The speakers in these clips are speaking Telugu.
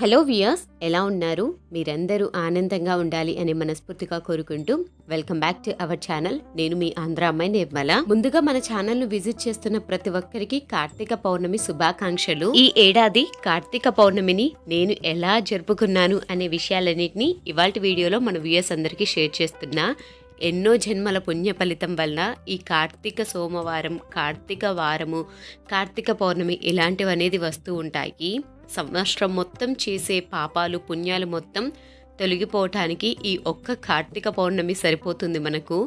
హలో వియర్స్ ఎలా ఉన్నారు? మీరందరూ ఆనందంగా ఉండాలి అని మనస్ఫూర్తిగా కోరుకుంటూ welcome back to our channel. నేను మీ ఆంధ్ర అమ్మాయి నిర్మల. ముందుగా మన ఛానల్ను విజిట్ చేస్తున్న ప్రతి ఒక్కరికి కార్తీక పౌర్ణమి శుభాకాంక్షలు. ఈ ఏడాది కార్తీక పౌర్ణమిని నేను ఎలా జరుపుకున్నాను అనే విషయాలన్నింటినీ ఇవాళ వీడియోలో మన వ్యూయర్స్ అందరికీ షేర్ చేస్తున్నా. ఎన్నో జన్మల పుణ్య ఫలితం వల్ల ఈ కార్తీక సోమవారం కార్తీక వారము కార్తీక పౌర్ణమి ఇలాంటివి అనేది వస్తూ ఉంటాయి. సంవత్సరం మొత్తం చేసే పాపాలు పుణ్యాలు మొత్తం తొలగిపోవటానికి ఈ ఒక్క కార్తీక పౌర్ణమి సరిపోతుంది మనకు.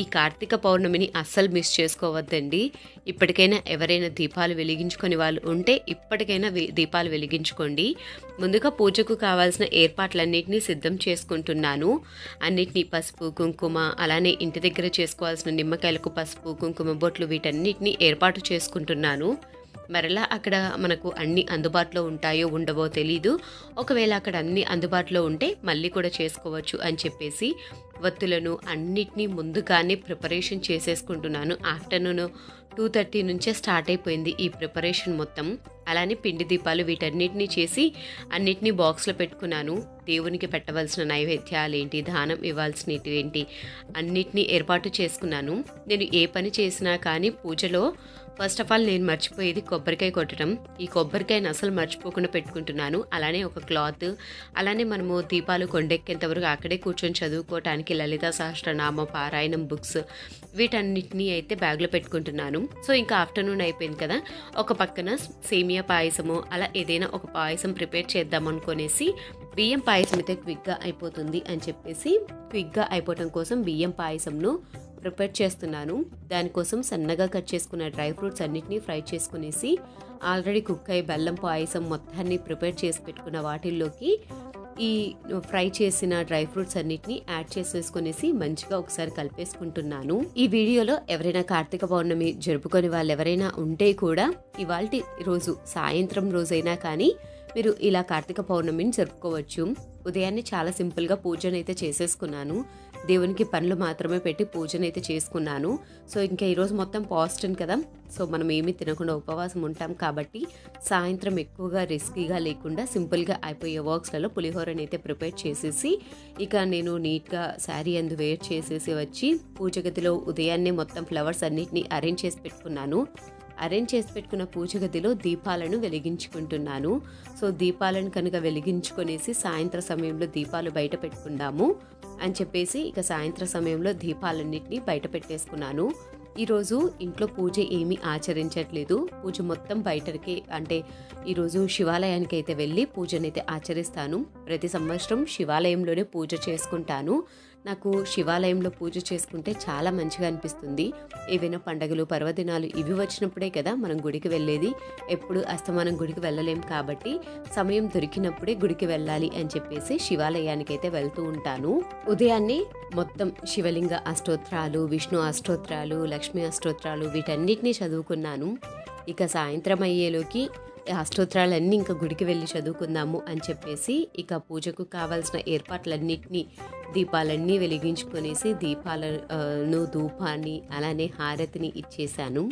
ఈ కార్తీక పౌర్ణమిని అస్సలు మిస్ చేసుకోవద్దండి. ఇప్పటికైనా ఎవరైనా దీపాలు వెలిగించుకొని వాళ్ళు ఉంటే ఇప్పటికైనా దీపాలు వెలిగించుకోండి. ముందుగా పూజకు కావాల్సిన ఏర్పాట్లన్నింటినీ సిద్ధం చేసుకుంటున్నాను. అన్నిటినీ పసుపు కుంకుమ అలానే ఇంటి దగ్గర చేసుకోవాల్సిన నిమ్మకాయలకు పసుపు కుంకుమ బొట్లు వీటన్నిటిని ఏర్పాటు చేసుకుంటున్నాను. మరలా అక్కడ మనకు అన్ని అందుబాటులో ఉంటాయో ఉండవో తెలీదు. ఒకవేళ అక్కడ అన్ని అందుబాటులో ఉంటే మళ్ళీ కూడా చేసుకోవచ్చు అని చెప్పేసి వత్తులను అన్నిటినీ ముందుగానే ప్రిపరేషన్ చేసేసుకుంటున్నాను. ఆఫ్టర్నూన్ టూ థర్టీ నుంచే స్టార్ట్ అయిపోయింది ఈ ప్రిపరేషన్ మొత్తం. అలానే పిండి దీపాలు వీటన్నిటిని చేసి అన్నిటినీ బాక్స్లో పెట్టుకున్నాను. దేవునికి పెట్టవలసిన నైవేద్యాలు ఏంటి దానం ఇవ్వాల్సినవి ఏంటి అన్నిటినీ ఏర్పాటు చేసుకున్నాను. నేను ఏ పని చేసినా కానీ పూజలో ఫస్ట్ ఆఫ్ ఆల్ నేను మర్చిపోయేది కొబ్బరికాయ కొట్టడం. ఈ కొబ్బరికాయను అసలు మర్చిపోకుండా పెట్టుకుంటున్నాను. అలానే ఒక క్లాత్ అలానే మనము దీపాలు కొండెక్కేంత వరకు అక్కడే కూర్చొని చదువుకోవటానికి లలిత సహస్రనామ పారాయణం బుక్స్ వీటన్నిటిని అయితే బ్యాగ్లో పెట్టుకుంటున్నాను. సో ఇంకా ఆఫ్టర్నూన్ అయిపోయింది కదా. ఒక పక్కన సేమియా పాయసము అలా ఏదైనా ఒక పాయసం ప్రిపేర్ చేద్దాం అనుకునేసి బియ్యం పాయసం అయితే క్విక్గా అయిపోతుంది అని చెప్పేసి క్విక్గా అయిపోవటం కోసం బియ్యం పాయసంను ప్రిపేర్ చేస్తున్నాను. దానికోసం సన్నగా కట్ చేసుకున్న డ్రై ఫ్రూట్స్ అన్నిటినీ ఫ్రై చేసుకునేసి ఆల్రెడీ కుక్ అయ్యి బెల్లం పాయసం మొత్తాన్ని ప్రిపేర్ చేసి పెట్టుకున్న వాటిల్లోకి ఈ ఫ్రై చేసిన డ్రై ఫ్రూట్స్ అన్నిటిని యాడ్ చేసేసుకునేసి మంచిగా ఒకసారి కలిపేసుకుంటున్నాను. ఈ వీడియోలో ఎవరైనా కార్తీక పౌర్ణమి జరుపుకొని వాళ్ళు ఎవరైనా ఉంటే కూడా ఇవాళ రోజు సాయంత్రం రోజైనా కానీ మీరు ఇలా కార్తీక పౌర్ణమిని జరుపుకోవచ్చు. ఉదయాన్నే చాలా సింపుల్గా పూజనైతే చేసేసుకున్నాను. దేవునికి పనులు మాత్రమే పెట్టి పూజనైతే చేసుకున్నాను. సో ఇంకా ఈరోజు మొత్తం పాజిటివ్ కదా. సో మనం ఏమీ తినకుండా ఉపవాసం ఉంటాం కాబట్టి సాయంత్రం ఎక్కువగా రిస్కీగా లేకుండా సింపుల్గా అయిపోయే వర్క్స్లలో పులిహోరని అయితే ప్రిపేర్ చేసేసి ఇక నేను నీట్గా శారీ అందు వేర్ చేసేసి వచ్చి పూజ గదిలో ఉదయాన్నే మొత్తం ఫ్లవర్స్ అన్నిటిని అరేంజ్ చేసి పెట్టుకున్నాను. అరేంజ్ చేసి పెట్టుకున్న పూజ గదిలో దీపాలను వెలిగించుకుంటున్నాను. సో దీపాలను కనుక వెలిగించుకొనేసి సాయంత్ర సమయంలో దీపాలు బయట పెట్టుకుందాము అని చెప్పేసి ఇక సాయంత్ర సమయంలో దీపాలన్నింటినీ బయట పెట్టేసుకున్నాను. ఈరోజు ఇంట్లో పూజ ఏమీ ఆచరించట్లేదు. పూజ మొత్తం బయటకి అంటే ఈరోజు శివాలయానికి అయితే వెళ్ళి పూజనైతే ఆచరిస్తాను. ప్రతి సంవత్సరం శివాలయంలోనే పూజ చేసుకుంటాను. నాకు శివాలయంలో పూజ చేసుకుంటే చాలా మంచిగా అనిపిస్తుంది. ఏవైనా పండగలు పర్వదినాలు ఇవి వచ్చినప్పుడే కదా మనం గుడికి వెళ్ళేది. ఎప్పుడు అస్తమానం గుడికి వెళ్ళలేం కాబట్టి సమయం దొరికినప్పుడే గుడికి వెళ్ళాలి అని చెప్పేసి శివాలయానికి అయితే వెళ్తూ ఉంటాను. ఉదయాన్నే మొత్తం శివలింగ అష్టోత్రాలు విష్ణు అష్టోత్రాలు లక్ష్మీ అష్టోత్రాలు వీటన్నిటినీ చదువుకున్నాను. ఇక సాయంత్రం అయ్యేలోకి ఆ అష్టోత్రాలన్నీ ఇంకా గుడికి వెళ్ళి చదువుకుందాము అని చెప్పేసి ఇక పూజకు కావాల్సిన ఏర్పాట్లన్నిటినీ దీపాలన్నీ వెలిగించుకొనేసి దీపాలను ధూపాన్ని అలానే హారతిని ఇచ్చేశాను.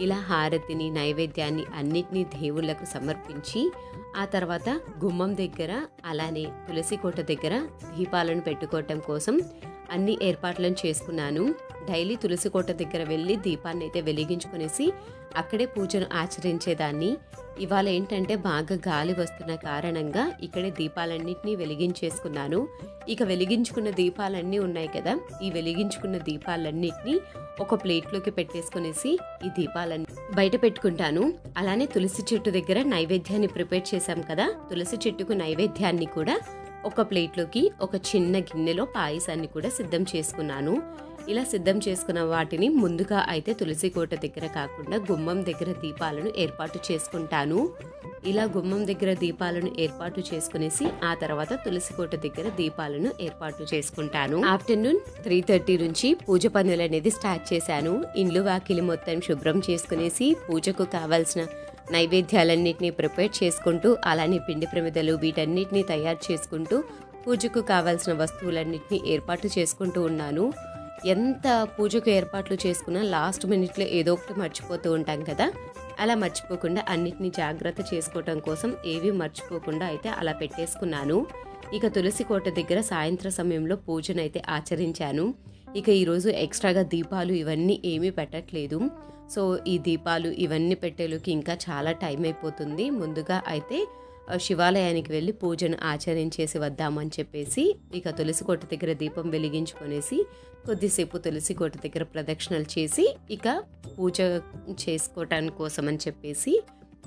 ఇలా హారతిని నైవేద్యాన్ని అన్నిటినీ దేవుళ్ళకు సమర్పించి ఆ తర్వాత గుమ్మం దగ్గర అలానే తులసి కోట దగ్గర దీపాలను పెట్టుకోవటం కోసం అన్ని ఏర్పాట్లను చేసుకున్నాను. డైలీ తులసి కోట దగ్గర వెళ్ళి దీపాన్ని అయితే వెలిగించుకునేసి అక్కడే పూజను ఆచరించేదాన్ని. ఇవాళ ఏంటంటే బాగా గాలి వస్తున్న కారణంగా ఇక్కడే దీపాలన్నింటినీ వెలిగించేసుకున్నాను. ఇక వెలిగించుకున్న దీపాలన్నీ ఉన్నాయి కదా ఈ వెలిగించుకున్న దీపాలన్నింటినీ ఒక ప్లేట్లోకి పెట్టేసుకునేసి ఈ దీపాలన్నీ బయట పెట్టుకుంటాను. అలానే తులసి చెట్టు దగ్గర నైవేద్యాన్ని ప్రిపేర్ చేశాం కదా తులసి చెట్టుకు నైవేద్యాన్ని కూడా ఒక ప్లేట్లోకి ఒక చిన్న గిన్నెలో పాయసాన్ని కూడా సిద్ధం చేసుకున్నాను. ఇలా సిద్ధం చేసుకున్న వాటిని ముందుగా అయితే తులసి కోట దగ్గర కాకుండా గుమ్మం దగ్గర దీపాలను ఏర్పాటు చేసుకుంటాను. ఇలా గుమ్మం దగ్గర దీపాలను ఏర్పాటు చేసుకునేసి ఆ తర్వాత తులసి కోట దగ్గర దీపాలను ఏర్పాటు చేసుకుంటాను. ఆఫ్టర్నూన్ త్రీ థర్టీ నుంచి పూజ పనులు అనేది స్టార్ట్ చేశాను. ఇండ్లు వాకిలి మొత్తం శుభ్రం చేసుకునేసి పూజకు కావాల్సిన నైవేద్యాలన్నింటినీ ప్రిపేర్ చేసుకుంటూ అలానే పిండి ప్రమిదలు వీటన్నిటిని తయారు చేసుకుంటూ పూజకు కావాల్సిన వస్తువులన్నింటినీ ఏర్పాటు చేసుకుంటూ ఉన్నాను. ఎంత పూజకు ఏర్పాట్లు చేసుకున్నా లాస్ట్ మినిట్లో ఏదో ఒకటి మర్చిపోతూ ఉంటాం కదా. అలా మర్చిపోకుండా అన్నిటినీ జాగ్రత్త చేసుకోవటం కోసం ఏవి మర్చిపోకుండా అయితే అలా పెట్టేసుకున్నాను. ఇక తులసి కోట దగ్గర సాయంత్ర సమయంలో పూజనైతే ఆచరించాను. ఇక ఈరోజు ఎక్స్ట్రాగా దీపాలు ఇవన్నీ ఏమీ పెట్టట్లేదు. సో ఈ దీపాలు ఇవన్నీ పెట్టేలోకి ఇంకా చాలా టైం అయిపోతుంది. ముందుగా అయితే శివాలయానికి వెళ్ళి పూజను ఆచరించేసి వద్దామని చెప్పేసి ఇక తులసి కోట దగ్గర దీపం వెలిగించుకొనేసి కొద్దిసేపు తులసి కోట దగ్గర ప్రదక్షిణలు చేసి ఇక పూజ చేసుకోవటానికి కోసం అని చెప్పేసి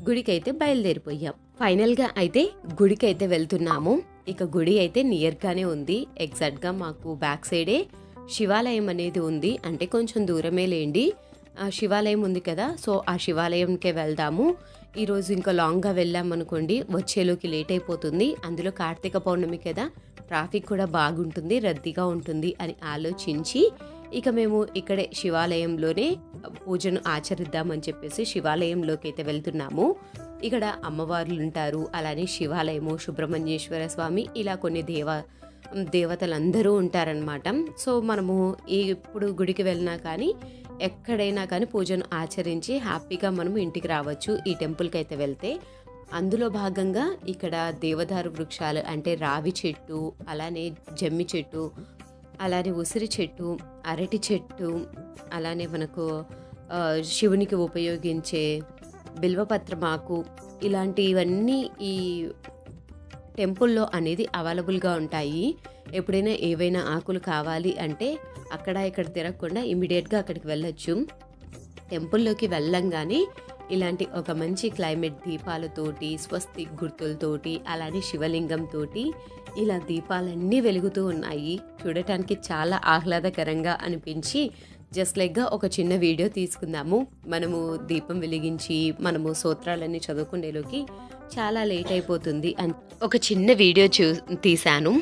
గుడికి అయితే బయలుదేరిపోయాం. ఫైనల్గా అయితే గుడికి అయితే వెళ్తున్నాము. ఇక గుడి అయితే నియర్గానే ఉంది. ఎగ్జాక్ట్గా మాకు బ్యాక్ సైడే శివాలయం అనేది ఉంది. అంటే కొంచెం దూరమే లేండి. ఆ శివాలయం ఉంది కదా. సో ఆ శివాలయంకే వెళ్దాము. ఈరోజు ఇంకా లాంగ్గా వెళ్ళామనుకోండి వచ్చేలోకి లేట్ అయిపోతుంది. అందులో కార్తీక పౌర్ణమి కదా ట్రాఫిక్ కూడా బాగుంటుంది రద్దీగా ఉంటుంది అని ఆలోచించి ఇక మేము ఇక్కడే శివాలయంలోనే పూజను ఆచరిద్దామని చెప్పేసి శివాలయంలోకి అయితే వెళ్తున్నాము. ఇక్కడ అమ్మవార్లు ఉంటారు అలానే శివాలయము సుబ్రహ్మణ్యేశ్వర స్వామి ఇలా కొన్ని దేవ దేవతలందరూ ఉంటారనమాట సో మనము ఎప్పుడు గుడికి వెళ్ళినా కానీ ఎక్కడైనా కానీ పూజను ఆచరించి హ్యాపీగా మనము ఇంటికి రావచ్చు ఈ టెంపుల్కి అయితే వెళ్తే. అందులో భాగంగా ఇక్కడ దేవదారు వృక్షాలు అంటే రావి చెట్టు అలానే జమ్మి చెట్టు అలానే ఉసిరి చెట్టు అరటి చెట్టు అలానే మనకు శివునికి ఉపయోగించే బిల్వపత్రమాకు ఇలాంటివన్నీ ఈ టెంపుల్లో అనేది అవైలబుల్గా ఉంటాయి. ఎప్పుడైనా ఏవైనా ఆకులు కావాలి అంటే అక్కడ ఇక్కడ తిరగకుండా ఇమీడియట్గా అక్కడికి వెళ్ళొచ్చు. టెంపుల్లోకి వెళ్ళంగానే ఇలాంటి ఒక మంచి క్లైమేట్ దీపాలతోటి స్వస్తి గుర్తులతోటి అలానే శివలింగంతోటి ఇలా దీపాలన్నీ వెలుగుతూ ఉన్నాయి. చూడటానికి చాలా ఆహ్లాదకరంగా అనిపించి జస్ట్ లైక్గా ఒక చిన్న వీడియో తీసుకుందాము. మనము దీపం వెలిగించి మనము సూత్రాలన్నీ చదువుకునేలోకి చాలా లేట్ అయిపోతుంది అని. ఒక చిన్న వీడియో చూ తీశాను.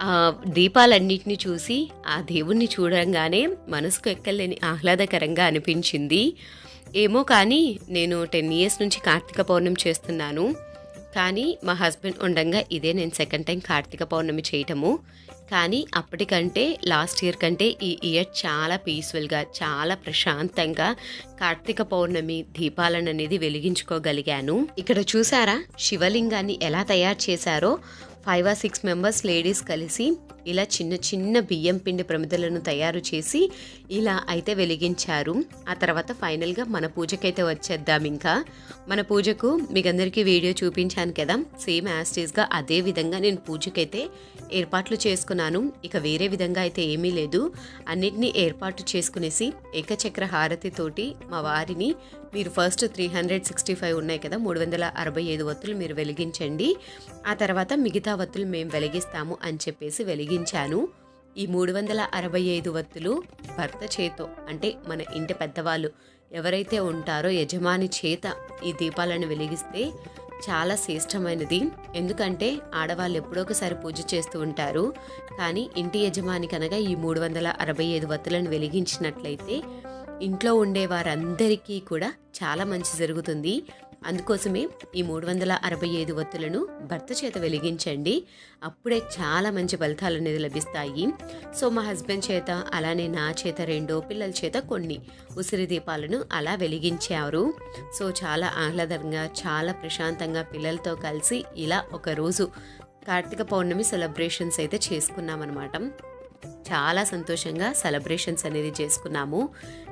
ఆ దీపాలన్నిటిని చూసి ఆ దేవుణ్ణి చూడంగానే మనసుకు ఎక్కలేని ఆహ్లాదకరంగా అనిపించింది. ఏమో కానీ నేను టెన్ ఇయర్స్ నుంచి కార్తీక పౌర్ణమి చేస్తున్నాను. కానీ మా హస్బెండ్ ఉండగా ఇదే నేను సెకండ్ టైం కార్తీక పౌర్ణమి చేయటము. కానీ అప్పటికంటే లాస్ట్ ఇయర్ కంటే ఈ ఇయర్ చాలా పీస్ఫుల్గా చాలా ప్రశాంతంగా కార్తీక పౌర్ణమి దీపాలను అనేది వెలిగించుకోగలిగాను. ఇక్కడ చూసారా శివలింగాన్ని ఎలా తయారు చేశారో? Five or six members ladies కలిసి ఇలా చిన్న చిన్న బియ్యం పిండి ప్రమిదలను తయారు చేసి ఇలా అయితే వెలిగించారు. ఆ తర్వాత ఫైనల్గా మన పూజకైతే వచ్చేద్దాం ఇంకా. మన పూజకు మీకందరికీ వీడియో చూపించాను కదా. సేమ్ యాస్టేజ్గా అదే విధంగా నేను పూజకైతే ఏర్పాట్లు చేసుకున్నాను. ఇక వేరే విధంగా అయితే ఏమీ లేదు. అన్నిటినీ ఏర్పాటు చేసుకునేసి ఏకచక్ర హారతితోటి మా వారిని మీరు first three hundred sixty five ఉన్నాయి కదా మూడు వందల అరవై ఐదు వత్తులు మీరు వెలిగించండి. ఆ తర్వాత మిగతా వత్తులు మేము వెలిగిస్తాము అని చెప్పేసి వెలిగి ముగించాను ఈ మూడు వందల అరవై ఐదు వత్తులు భర్త చేతో అంటే మన ఇంటి పెద్దవాళ్ళు ఎవరైతే ఉంటారో యజమాని చేత ఈ దీపాలను వెలిగిస్తే చాలా శ్రేష్టమైనది. ఎందుకంటే ఆడవాళ్ళు ఎప్పుడో ఒకసారి పూజ చేస్తూ ఉంటారు. కానీ ఇంటి యజమాని కనుక ఈ మూడు వందల అరవై ఐదు వత్తులను వెలిగించినట్లయితే ఇంట్లో ఉండే వారందరికీ కూడా చాలా మంచి జరుగుతుంది. అందుకోసమే ఈ మూడు వందల అరవై ఐదు వత్తులను భర్త చేత వెలిగించండి. అప్పుడే చాలా మంచి ఫలితాలు అనేది లభిస్తాయి. సో మా హస్బెండ్ చేత అలానే నా చేత రెండో పిల్లల చేత కొన్ని ఉసిరి దీపాలను అలా వెలిగించారు. సో చాలా ఆహ్లాదంగా చాలా ప్రశాంతంగా పిల్లలతో కలిసి ఇలా ఒక రోజు కార్తీక పౌర్ణమి సెలబ్రేషన్స్ అయితే చేసుకున్నామన్నమాట. చాలా సంతోషంగా సెలబ్రేషన్స్ అనేది చేసుకున్నాము.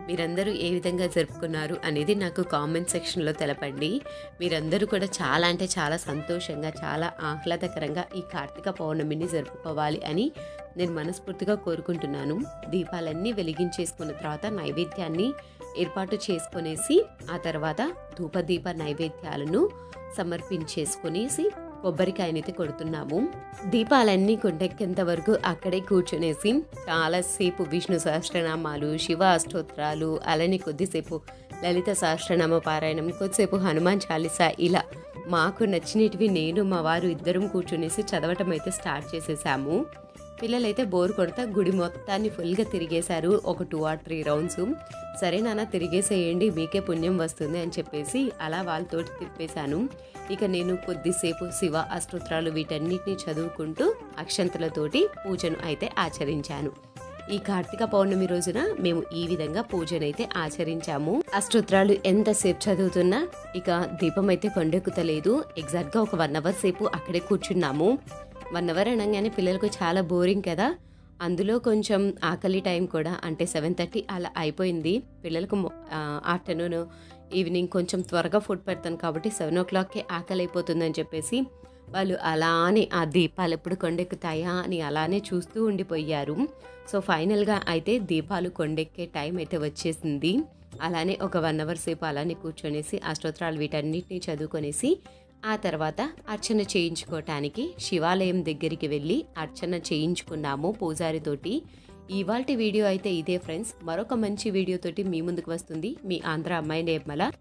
మీరందరూ ఏ విధంగా జరుపుకున్నారు అనేది నాకు కామెంట్ సెక్షన్లో తెలపండి. మీరందరూ కూడా చాలా అంటే చాలా సంతోషంగా చాలా ఆహ్లాదకరంగా ఈ కార్తీక పౌర్ణమిని జరుపుకోవాలి అని నేను మనస్ఫూర్తిగా కోరుకుంటున్నాను. దీపాలన్నీ వెలిగించేసుకున్న తర్వాత నైవేద్యాన్ని ఏర్పాటు చేసుకునేసి ఆ తర్వాత ధూపదీప నైవేద్యాలను సమర్పించేసుకునేసి కొబ్బరికాయనైతే కొడుతున్నాము. దీపాలన్నీ కొండెక్కేంత వరకు అక్కడే కూర్చునేసి చాలాసేపు విష్ణు సహస్రనామాలు శివ అష్టోత్తరాలు అలానే కొద్దిసేపు లలిత సహస్రనామ పారాయణం కొద్దిసేపు హనుమాన్ చాలీసా ఇలా మాకు నచ్చినటివి నేను మా వారు ఇద్దరం కూర్చునేసి చదవటం అయితే స్టార్ట్ చేసేసాము. పిల్లలైతే బోర్ కొడతా గుడి మొత్తాన్ని ఫుల్గా తిరిగేశారు. ఒక టూ ఆర్ త్రీ రౌండ్స్ సరే నాన్న తిరిగేసేయండి మీకే పుణ్యం వస్తుంది అని చెప్పేసి అలా వాళ్ళతోటి తిప్పేశాను. ఇక నేను కొద్దిసేపు శివ అష్టోత్రాలు వీటన్నిటిని చదువుకుంటూ అక్షంతలతోటి పూజను అయితే ఆచరించాను. ఈ కార్తీక పౌర్ణమి రోజున మేము ఈ విధంగా పూజనైతే ఆచరించాము. అష్టోత్రాలు ఎంతసేపు చదువుతున్నా ఇక దీపం అయితే కొండెక్కుతలేదు ఎగ్జాక్ట్గా ఒక వన్ అవర్ సేపు అక్కడే కూర్చున్నాము. వన్ అవర్ అనగానే పిల్లలకు చాలా బోరింగ్ కదా. అందులో కొంచెం ఆకలి టైం కూడా అంటే సెవెన్ థర్టీ అలా అయిపోయింది. పిల్లలకు ఆఫ్టర్నూన్ ఈవినింగ్ కొంచెం త్వరగా ఫుడ్ పెడతాను కాబట్టి సెవెన్ ఓ క్లాక్కి ఆకలి అయిపోతుందని చెప్పేసి వాళ్ళు అలానే ఆ దీపాలు ఎప్పుడు కొండెక్కుతాయా అని అలానే చూస్తూ ఉండిపోయారు. సో ఫైనల్గా అయితే దీపాలు కొండెక్కే టైం అయితే వచ్చేసింది. అలానే ఒక వన్ అవర్ సేపు అలానే కూర్చొనేసి అష్టోత్తరాలు వీటన్నిటిని చదువుకొనేసి ఆ తర్వాత అర్చన చేయించుకోవటానికి శివాలయం దగ్గరికి వెళ్ళి అర్చన చేయించుకున్నాము పూజారితోటి. ఇవాల్టి వీడియో అయితే ఇదే ఫ్రెండ్స్. మరొక మంచి వీడియోతోటి మీ ముందుకు వస్తుంది. మీ ఆంధ్ర అమ్మాయి నిర్మల.